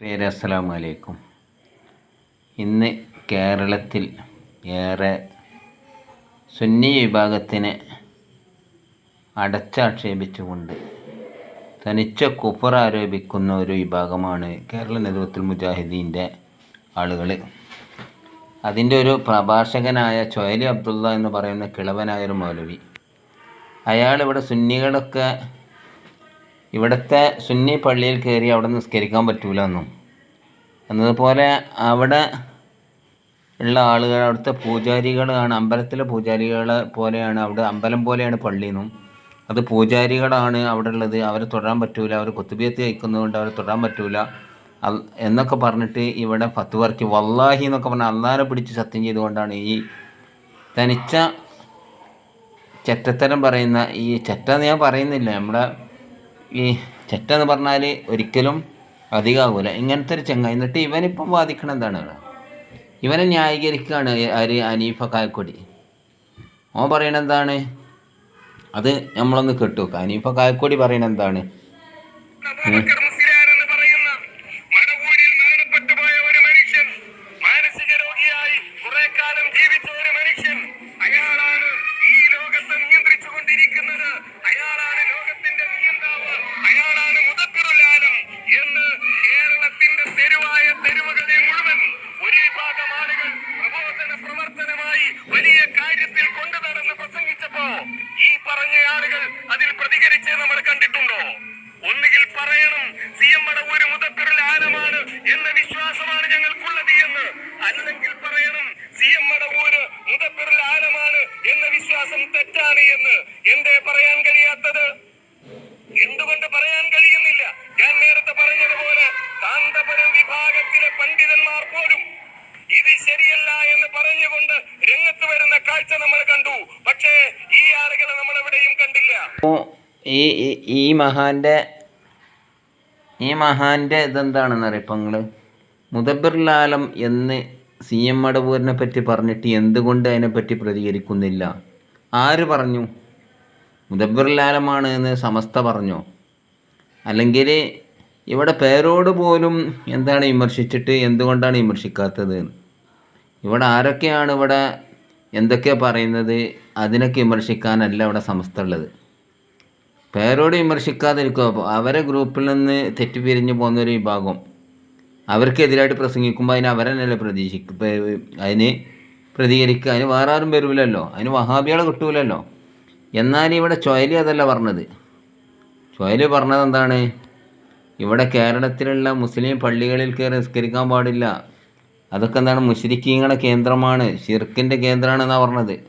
പേര് അസ്സലാമു അലൈക്കും ഇന്ന് കേരളത്തിൽ ഏറെ സുന്നി വിഭാഗത്തിനെ അടച്ചാക്ഷേപിച്ചുകൊണ്ട് തനിച്ച കുഫർ ആരോപിക്കുന്ന ഒരു വിഭാഗമാണ് കേരള നേതൃത്വത്തിൽ മുജാഹിദീന്റെ ആളുകൾ. അതിന്റെ ഒരു പ്രഭാഷകനായ ചൊയലി അബ്ദുള്ള എന്ന് പറയുന്ന കിളവനായ ഒരു മൗലവി. അയാൾ ഇവിടെ സുന്നികളൊക്കെ ഇവിടുത്തെ സുന്നി പള്ളിയിൽ കയറി അവിടെ നിസ്കരിക്കാൻ പറ്റൂല എന്നും. എന്നതുപോലെ അവിടെ ഉള്ള ആളുകൾ അവിടുത്തെ പൂജാരികളാണ് അമ്പലത്തിലെ പൂജാരികളെ പോലെയാണ് അവിടെ അമ്പലം പോലെയാണ് പള്ളി എന്നും. അത് പൂജാരികളാണ് അവിടെ ഉള്ളത്. അവരെ തൊടാൻ പറ്റൂല അവർ കുത്തുബിയത്ത് കഴിക്കുന്നതുകൊണ്ട് അവരെ തൊടാൻ പറ്റൂല. എന്നൊക്കെ പറഞ്ഞിട്ട് ഇവിടെ ഫത്തുവർക്ക് വല്ലാഹി എന്നൊക്കെ പറഞ്ഞാൽ അള്ളാനെ പിടിച്ച് സത്യം ചെയ്തുകൊണ്ടാണ് ഈ തനിച്ച ചെറ്റത്തരം പറയുന്ന ഈ ചെറ്റ ഞാൻ പറയുന്നില്ല. നമ്മുടെ ഈ ചെറ്റ എന്ന് പറഞ്ഞാൽ ഒരിക്കലും അധികമാകില്ല ഇങ്ങനത്തെ ഒരു ചെങ്ങ എന്നിട്ട് ഇവനിപ്പം വാദിക്കണ എന്താണ്? ഇവനെ ന്യായീകരിക്കുകയാണ് ആര്? അനീഫ കായക്കൊടി. ഓൻ പറയണ എന്താണ്? അത് നമ്മളൊന്ന് കെട്ടു അനീഫ കായക്കൊടി പറയണ എന്താണ്? പ്രസംഗിച്ചപ്പോ ഈ പറഞ്ഞ ആളുകൾ അതിൽ പ്രതികരിച്ച് നമ്മൾ കണ്ടിട്ടുണ്ടോ? ഒന്നുകിൽ പറയണം സി എം ഒരു മുതപ്പിറൽ ആനമാണ് എന്ന വിശ്വാസമാണ് ഞങ്ങൾക്കുള്ളത് എന്ന്. അല്ലെങ്കിൽ പറയണം സി എം മടവൂര് മുതപ്പിറൽ ആനമാണ് എന്ന വിശ്വാസം തെറ്റാണ് എന്ന്. എന്തേ പറയാൻ കഴിയാത്തത്? എന്തുകൊണ്ട് പറയാൻ കഴിയുന്നില്ല? ഞാൻ നേരത്തെ പറഞ്ഞതുപോലെ കാന്തപുരം വിഭാഗത്തിലെ പണ്ഡിതന്മാർ പോലും ഇത് ശരിയല്ല എന്ന് പറഞ്ഞുകൊണ്ട് രംഗത്ത് വരുന്ന കാഴ്ച നമ്മൾ കണ്ടു. പക്ഷേ ഈ ആളുകളെ നമ്മൾ എവിടെയും കണ്ടില്ല. ഈ ഈ- മഹാന്റെ ഈ മഹാന്റെ ഇതെന്താണെന്ന് അറിയപ്പോ നിങ്ങൾ? മുദബിർലാലം എന്ന് സി എം മടവൂരിനെ പറ്റി പറഞ്ഞിട്ട് എന്തുകൊണ്ട് അതിനെ പറ്റി പ്രതികരിക്കുന്നില്ല? ആര് പറഞ്ഞു? മുദബിർലാലമാണ് എന്ന് സമസ്ത പറഞ്ഞോ? അല്ലെങ്കിൽ ഇവിടെ പേരോട് പോലും എന്താണ് വിമർശിച്ചിട്ട് എന്തുകൊണ്ടാണ് വിമർശിക്കാത്തത്? ഇവിടെ ആരൊക്കെയാണ് ഇവിടെ എന്തൊക്കെ പറയുന്നത്? അതിനൊക്കെ വിമർശിക്കാനല്ല ഇവിടെ സമസ്ത ഉള്ളത് പേരോട് വിമർശിക്കാതിരിക്കുക. അപ്പോൾ അവരെ ഗ്രൂപ്പിൽ നിന്ന് തെറ്റിപ്പിരിഞ്ഞ് പോകുന്ന ഒരു വിഭാഗം. അവർക്കെതിരായിട്ട് പ്രസംഗിക്കുമ്പോൾ അതിന് അവരെന്നല്ലേ പ്രതീക്ഷിക്കും അതിന് പ്രതികരിക്കുക അതിന് വേറെ ആരും വരൂലല്ലോ. അതിന് വഹാബികളെ കിട്ടൂലല്ലോ. എന്നാൽ ഇവിടെ ചൊയലി അതല്ല പറഞ്ഞത്. ചൊയലി പറഞ്ഞത് എന്താണ്? ഇവിടെ കേരളത്തിലുള്ള മുസ്ലിം പള്ളികളിൽ കയറി നിസ്കരിക്കാൻ പാടില്ല. അതൊക്കെ എന്താണ് മുഷരിക്കീങ്ങളുടെ കേന്ദ്രമാണ് ഷിർക്കിന്റെ കേന്ദ്രമാണെന്നാണ് പറഞ്ഞത്.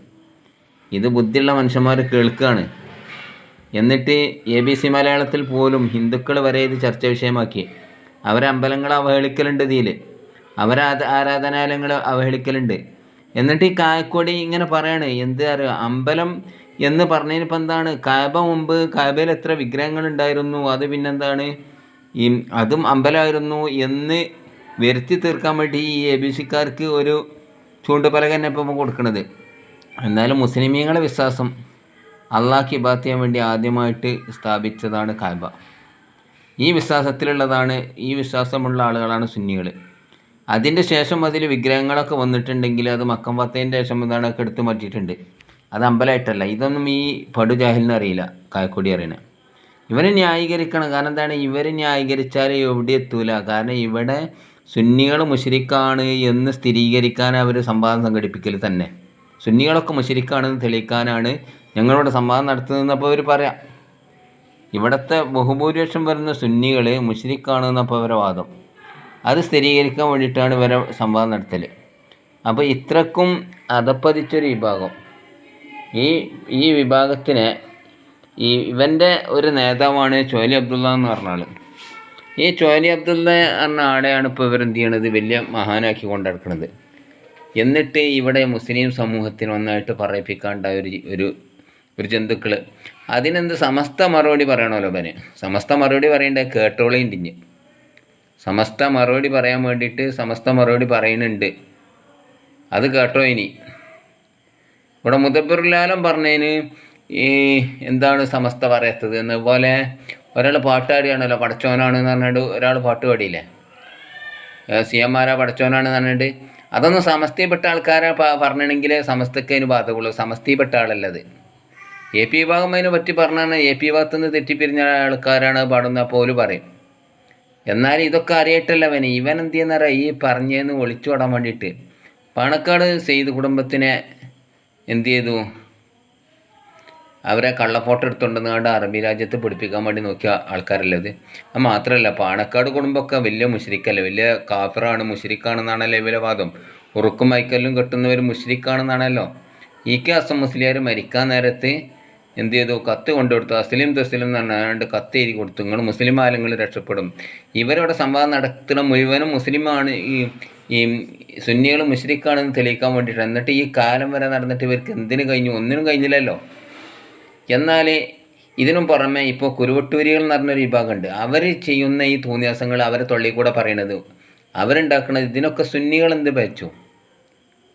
ഇത് ബുദ്ധിയുള്ള മനുഷ്യന്മാർ കേൾക്കുകയാണ് എന്നിട്ട് എ ബി സി മലയാളത്തിൽ പോലും ഹിന്ദുക്കൾ വരെ ഇത് ചർച്ച വിഷയമാക്കി അവരെ അമ്പലങ്ങൾ അവഹേളിക്കലുണ്ട് ഇതിൽ അവരെ ആരാ- ആരാധനാലയങ്ങൾ അവഹേളിക്കലുണ്ട്. എന്നിട്ട് ഈ കായക്കൊടി ഇങ്ങനെ പറയാണ് എന്ത് അറിയാം? അമ്പലം എന്ന് പറഞ്ഞതിനിപ്പോൾ എന്താണ്? കായബ മുമ്പ് കായബയിൽ എത്ര വിഗ്രഹങ്ങൾ ഉണ്ടായിരുന്നു അത് പിന്നെന്താണ്? ഈ അതും അമ്പലമായിരുന്നു എന്ന് വരുത്തി തീർക്കാൻ വേണ്ടി ഈ എ ബി സിക്കാർക്ക് ഒരു ചൂണ്ടുപലക തന്നെ ഇപ്പം കൊടുക്കുന്നത് എന്നാലും മുസ്ലിമീങ്ങളുടെ വിശ്വാസം അള്ളാഹ് ഇബാത്ത് ചെയ്യാൻ വേണ്ടി ആദ്യമായിട്ട് സ്ഥാപിച്ചതാണ് കാബ. ഈ വിശ്വാസത്തിലുള്ളതാണ് ഈ വിശ്വാസമുള്ള ആളുകളാണ് സുന്നികൾ അതിന്റെ ശേഷം അതിൽ വിഗ്രഹങ്ങളൊക്കെ വന്നിട്ടുണ്ടെങ്കിൽ അത് മക്കം പത്തേന്റെ ശേഷം ഇതാണൊക്കെ എടുത്തു മാറ്റിയിട്ടുണ്ട്. അത് അമ്പലമായിട്ടല്ല ഇതൊന്നും ഈ പടു ജാഹിലിന് അറിയില്ല കായക്കൊടി അറിയണേ. ഇവരെ ന്യായീകരിക്കണം. കാരണം എന്താണ്? ഇവർ ന്യായീകരിച്ചാൽ എവിടെ എത്തൂല. കാരണം ഇവിടെ സുന്നികൾ മുഷരിക്കാണ് എന്ന് സ്ഥിരീകരിക്കാൻ അവർ സംവാദം സംഘടിപ്പിക്കൽ തന്നെ. സുന്നികളൊക്കെ മുഷരിക്കാണെന്ന് തെളിയിക്കാനാണ് ഞങ്ങളോട് സംവാദം നടത്തുന്നതെന്നപ്പോൾ അവർ പറയാം. ഇവിടുത്തെ ബഹുഭൂരിപക്ഷം വരുന്ന സുന്നികൾ മുഷരിക്കാണെന്നപ്പോൾ അവരെ വാദം. അത് സ്ഥിരീകരിക്കാൻ വേണ്ടിയിട്ടാണ് ഇവരെ സംവാദം നടത്തൽ. അപ്പോൾ ഇത്രക്കും അതപ്പതിച്ചൊരു വിഭാഗം. ഈ ഈ വിഭാഗത്തിനെ ഈ ഇവന്റെ ഒരു നേതാവാണ് ചോലി അബ്ദുള്ള എന്ന് പറഞ്ഞ ആൾ. ഈ ചോലി അബ്ദുള്ള എന്ന ആളെയാണ് ഇപ്പോൾ ഇവരെന്ത് ചെയ്യണത്? വലിയ മഹാനാക്കി കൊണ്ടെടുക്കുന്നത് എന്നിട്ട് ഇവിടെ മുസ്ലിം സമൂഹത്തിന് ഒന്നായിട്ട് പറയിപ്പിക്കാണ്ടായ ഒരു ഒരു ഒരു ജന്തുക്കൾ അതിനെന്ത് സമസ്ത മറുപടി പറയണമല്ലോ പനെ സമസ്ത മറുപടി പറയണ്ടേ? കേട്ടോളേം ടിഞ്ഞ് സമസ്ത മറുപടി പറയാൻ വേണ്ടിയിട്ട് സമസ്ത മറുപടി പറയുന്നുണ്ട് അത് കേട്ടോ ഇനി. ഇവിടെ മുദബിറുലാലം പറഞ്ഞതിന് ഈ എന്താണ് സമസ്ത പറയാത്തത്? എന്നതുപോലെ ഒരാൾ പാട്ടാടിയാണല്ലോ പടച്ചോനാണ് എന്ന് പറഞ്ഞിട്ട് ഒരാൾ പാട്ട് പാടിയില്ലേ? സി എം ആരാ പഠിച്ചവനാണ് പറഞ്ഞിട്ട്. അതൊന്നും സമസ്തിപ്പെട്ട ആൾക്കാരെ പ- പറഞ്ഞിട്ടുണ്ടെങ്കിൽ സമസ്തക്ക് അതിന് ബാധകുള്ളൂ സമസ്തിപ്പെട്ട ആളല്ലത് എ പി വിഭാഗം അതിനെ പറ്റി പറഞ്ഞാൽ എ പി വിഭാഗത്ത് നിന്ന് തെറ്റിപ്പിരിഞ്ഞ ആൾക്കാരാണ് പാടുന്ന പോലും പറയും. എന്നാലും ഇതൊക്കെ അറിയട്ടല്ല അവന്. ഇവൻ എന്ത് ചെയ്യുന്നറിയാം? ഈ പറഞ്ഞതെന്ന് ഒളിച്ചു വിടാൻ വേണ്ടിയിട്ട്. പാണക്കാട് സെയ്ത് കുടുംബത്തിനെ എന്ത് ചെയ്തു? അവരെ കള്ളഫോട്ടോ എടുത്തുകൊണ്ടെന്ന് കണ്ട് അറബി രാജ്യത്ത് പിടിപ്പിക്കാൻ വേണ്ടി നോക്കിയ ആൾക്കാരല്ലേ അത് അത് മാത്രമല്ല പാണക്കാട് കുടുംബമൊക്കെ വലിയ മുഷരിക്കല്ലേ? വലിയ കാഫിറാണ് മുഷരിക്കാണെന്നാണല്ലോ ഇവരെ വാദം. ഉറുക്കും മൈക്കല്ലും കെട്ടുന്നവർ മുഷരിക്കാണെന്നാണല്ലോ. ഈ കെ അസം മുസ്ലിയാർ മരിക്കാൻ നേരത്ത് എന്ത് ചെയ്തു? കത്ത് കൊണ്ടുകൊടുത്തു. അസ്ലിം തസ്ലിം എന്ന് പറഞ്ഞാണ്ട് കത്ത് എഴുതി കൊടുത്തു. നിങ്ങൾ മുസ്ലിം ആലങ്ങൾ രക്ഷപ്പെടും. ഇവരവിടെ സംവാദം നടത്തുന്ന മുഴുവനും മുസ്ലിമാണ്. ഈ ഈ സുന്നികൾ മുസ്ലിക്കാണെന്ന് തെളിയിക്കാൻ വേണ്ടിയിട്ട് എന്നിട്ട് ഈ കാലം വരെ നടന്നിട്ട് ഇവർക്ക് എന്തിനു കഴിഞ്ഞു? ഒന്നിനും കഴിഞ്ഞില്ലല്ലോ. എന്നാൽ ഇതിനും പുറമെ ഇപ്പോൾ കുരുവട്ടൂരികൾ എന്ന് പറഞ്ഞൊരു വിഭാഗമുണ്ട്. അവർ ചെയ്യുന്ന ഈ തോന്നിയാസങ്ങൾ അവരെ തൊള്ളി കൂടെ പറയണത് അവരുണ്ടാക്കുന്നത് ഇതിനൊക്കെ സുന്നികൾ എന്ത് വെച്ചു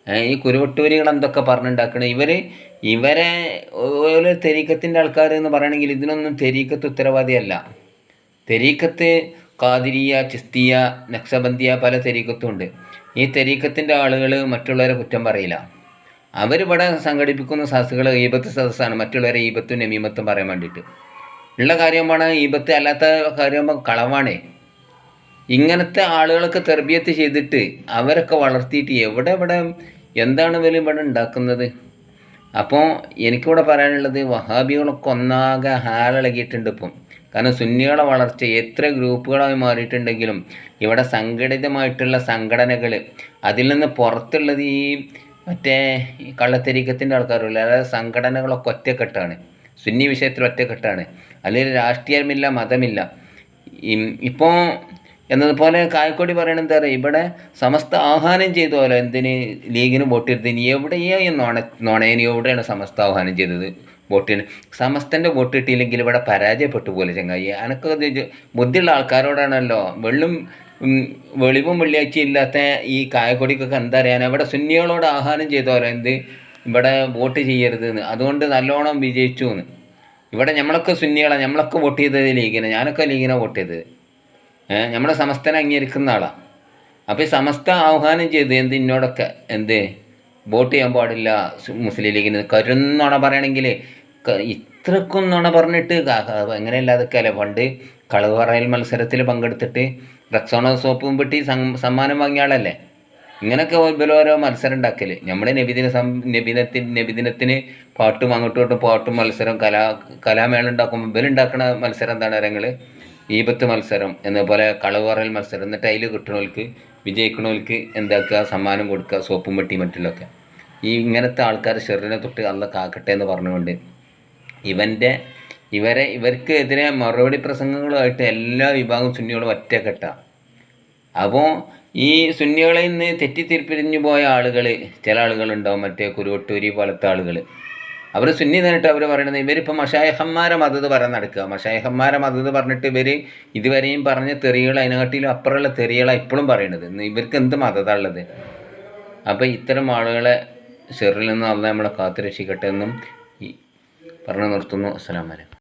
ഈ കുരുവട്ടൂരികൾ എന്തൊക്കെ പറഞ്ഞുണ്ടാക്കണം? ഇവർ ഇവരെ ഓരോ തെരീക്കത്തിന്റെ ആൾക്കാർ എന്ന് പറയണമെങ്കിൽ ഇതിനൊന്നും തെരീക്കത്ത് ഉത്തരവാദിയല്ല. തെരീക്കത്ത് കാതിരിയ ചിസ്തിയ നക്സബന്ദിയ പല തെരീക്കത്തും ഉണ്ട്. ഈ തെരീക്കത്തിന്റെ ആളുകൾ മറ്റുള്ളവരെ കുറ്റം പറയില്ല. അവരിവിടെ സംഘടിപ്പിക്കുന്ന സദസ്സുകൾ ഈബത്ത് സദസ്സാണ്. മറ്റുള്ളവരെ ഈബത്തും നമീമത്തും പറയാൻ വേണ്ടിയിട്ട്. ഉള്ള കാര്യമാണ് ഈബത്ത് അല്ലാത്ത കാര്യം കളവാണേ. ഇങ്ങനത്തെ ആളുകളൊക്കെ തെർബിയത്ത് ചെയ്തിട്ട് അവരൊക്കെ വളർത്തിയിട്ട് എവിടെ ഇവിടെ എന്താണ് വലിയ ഇവിടെ ഉണ്ടാക്കുന്നത്? അപ്പോൾ എനിക്കിവിടെ പറയാനുള്ളത് വഹാബികളൊക്കെ ഒന്നാകെ ഹാലിളകിയിട്ടുണ്ട് ഇപ്പം. കാരണം സുന്നികളെ വളർച്ച എത്ര ഗ്രൂപ്പുകളായി മാറിയിട്ടുണ്ടെങ്കിലും ഇവിടെ സംഘടിതമായിട്ടുള്ള സംഘടനകൾ അതിൽ നിന്ന് പുറത്തുള്ളത് ഈ മറ്റേ ഈ കള്ളത്തരീക്കത്തിന്റെ ആൾക്കാരുള്ള അതായത് സംഘടനകളൊക്കെ ഒറ്റക്കെട്ടാണ്. സുന്നി വിഷയത്തിൽ ഒറ്റക്കെട്ടാണ്. അല്ലെങ്കിൽ രാഷ്ട്രീയമില്ല മതമില്ല. ഇപ്പോൾ എന്നതുപോലെ കായക്കോടി പറയണത് എന്താ പറയുക? ഇവിടെ സമസ്ത ആഹ്വാനം ചെയ്തു പോലെ എന്തിന് ലീഗിന് വോട്ട് ചെയ്തതിന് എവിടെയാ ഈ നോണ നോണയിന് എവിടെയാണ് സമസ്ത ആഹ്വാനം ചെയ്തത്? വോട്ടിന് സമസ്തന്റെ വോട്ട് കിട്ടിയില്ലെങ്കിൽ ഇവിടെ പരാജയപ്പെട്ടു പോലെ ചങ്ങായി. എനക്ക് ബുദ്ധിയുള്ള ആൾക്കാരോടാണല്ലോ. വെള്ളും വെളിവും വെള്ളിയാഴ്ച ഇല്ലാത്ത ഈ കായക്കൊടിക്കൊക്കെ എന്താ അറിയാൻ? ഇവിടെ സുന്നികളോട് ആഹ്വാനം ചെയ്തോലോ എന്ത്? ഇവിടെ വോട്ട് ചെയ്യരുത് എന്ന് അതുകൊണ്ട് നല്ലോണം വിജയിച്ചു എന്ന് ഇവിടെ നമ്മളൊക്കെ സുന്നികളാണ് നമ്മളൊക്കെ വോട്ട് ചെയ്തത് ലീഗിനെ. ഞാനൊക്കെ ലീഗിനെ വോട്ട് ചെയ്തത്. നമ്മുടെ സമസ്തനെ അംഗീകരിക്കുന്ന ആളാണ് അപ്പോൾ ഈ സമസ്ത ആഹ്വാനം ചെയ്ത് എന്ത്? ഇന്നോടൊക്കെ. എന്ത്? വോട്ട് ചെയ്യാൻ പാടില്ല മുസ്ലിം ലീഗിന്. കരുന്നോണ പറയണമെങ്കിൽ ഇത്രക്കും നുണ പറഞ്ഞിട്ട് എങ്ങനെയല്ലാതൊക്കെ അല്ലേ? പണ്ട് കളവ് പറയൽ മത്സരത്തിൽ പങ്കെടുത്തിട്ട് റക്സോണ സോപ്പും പെട്ടി സമ്മാനം വാങ്ങിയ ആളല്ലേ? ഇങ്ങനൊക്കെ ഓരോ മത്സരം ഉണ്ടാക്കൽ നമ്മുടെ നബിദിന സം നബിദിനത്തിന് നബിദിനത്തിന് പാട്ടും അങ്ങോട്ടും ഇങ്ങോട്ടും പാട്ടും മത്സരം കലാ കലാമേള ഉണ്ടാക്കുമ്പോൾ ഇവരുണ്ടാക്കുന്ന മത്സരം എന്താണ് നിങ്ങൾ ഈപത്ത് മത്സരം എന്നപോലെ കളവ് പറയൽ മത്സരം എന്നിട്ട് അതിൽ കിട്ടണവർക്ക് വിജയിക്കണവർക്ക് എന്താക്കുക? സമ്മാനം കൊടുക്കുക സോപ്പും പെട്ടി മറ്റുള്ളതൊക്കെ. ഈ ഇങ്ങനത്തെ ആൾക്കാർ ഷെറിനെ തൊട്ട് അല്ല കാക്കട്ടെ എന്ന് പറഞ്ഞുകൊണ്ട് ഇവന്റെ ഇവരെ ഇവർക്ക് എതിരെ മറുപടി പ്രസംഗങ്ങളുമായിട്ട് എല്ലാ വിഭാഗം സുന്നികളും ഒറ്റക്കെട്ട. അപ്പോൾ ഈ സുന്നികളിൽ നിന്ന് തെറ്റിത്തിരിപ്പിരിഞ്ഞു പോയ ആളുകൾ ചില ആളുകളുണ്ടാവും മറ്റേ കുരുവട്ടൂരി പോലത്തെ ആളുകൾ അവർ സുന്നി നേരിട്ട് അവർ പറയണത് ഇവരിപ്പോൾ മഷായഹന്മാരെ മതത് പറഞ്ഞ് നടക്കുക മഷായഹന്മാരെ മതത് പറഞ്ഞിട്ട് ഇവർ ഇതുവരെയും പറഞ്ഞ തെറികൾ അതിനെക്കാട്ടിലും അപ്പുറമുള്ള തെറികളാണ് ഇപ്പോഴും പറയണത്. ഇവർക്ക് എന്ത് മതതാണ് ഉള്ളത്? അപ്പോൾ ഇത്തരം ആളുകളെ ഷെറിൽ നിന്ന് അല്ല നമ്മളെ കാത്തുരക്ഷിക്കട്ടെ എന്നും പറഞ്ഞു നിർത്തുന്നു. അസ്സലാമലൈക്കും